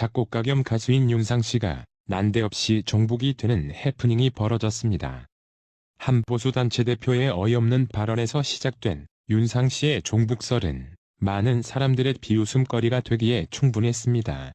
작곡가 겸 가수인 윤상 씨가 난데없이 종북이 되는 해프닝이 벌어졌습니다. 한 보수단체 대표의 어이없는 발언에서 시작된 윤상 씨의 종북설은 많은 사람들의 비웃음거리가 되기에 충분했습니다.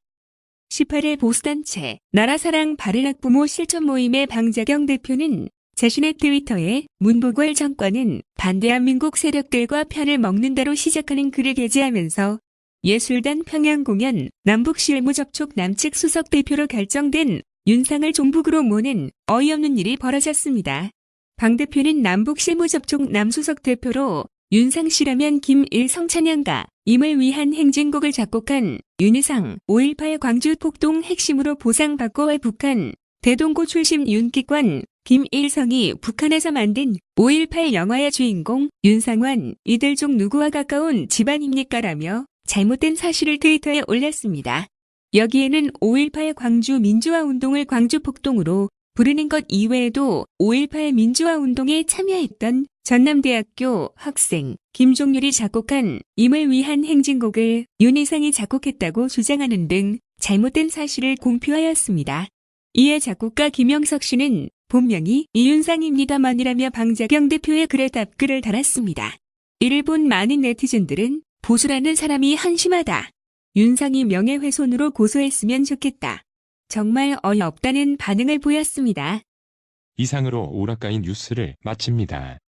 18일 보수단체 나라사랑 바른학부모 실천 모임의 방자경 대표는 자신의 트위터에 문보궐 정권은 반대한민국 세력들과 편을 먹는다로 시작하는 글을 게재하면서 예술단 평양 공연 남북 실무 접촉 남측 수석 대표로 결정된 윤상을 종북으로 모는 어이없는 일이 벌어졌습니다. 방 대표는 남북 실무 접촉 남수석 대표로 윤상 씨라면 김일 성 찬양가 임을 위한 행진곡을 작곡한 윤희상 5.18 광주 폭동 핵심으로 보상받고 북한 대동고 출신 윤기관 김일성이 북한에서 만든 5.18 영화의 주인공 윤상환 이들 중 누구와 가까운 집안입니까라며 잘못된 사실을 트위터에 올렸습니다. 여기에는 5.18 광주 민주화 운동을 광주 폭동으로 부르는 것 이외에도 5.18 민주화 운동에 참여했던 전남대학교 학생 김종률이 작곡한 임을 위한 행진곡을 윤희상이 작곡했다고 주장하는 등 잘못된 사실을 공표하였습니다. 이에 작곡가 김영석 씨는 본명이 이윤상입니다만이라며 방자경 대표의 글에 답글을 달았습니다. 이를 본 많은 네티즌들은 보수라는 사람이 한심하다. 윤상이 명예훼손으로 고소했으면 좋겠다. 정말 어이없다는 반응을 보였습니다. 이상으로 오락가인 뉴스를 마칩니다.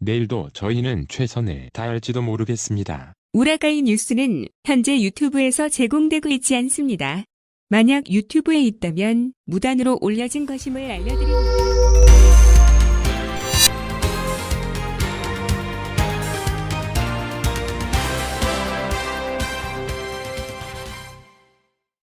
내일도 저희는 최선을 다할지도 모르겠습니다. 우라가이 뉴스는 현재 유튜브에서 제공되고 있지 않습니다. 만약 유튜브에 있다면 무단으로 올려진 것임을 알려드립니다.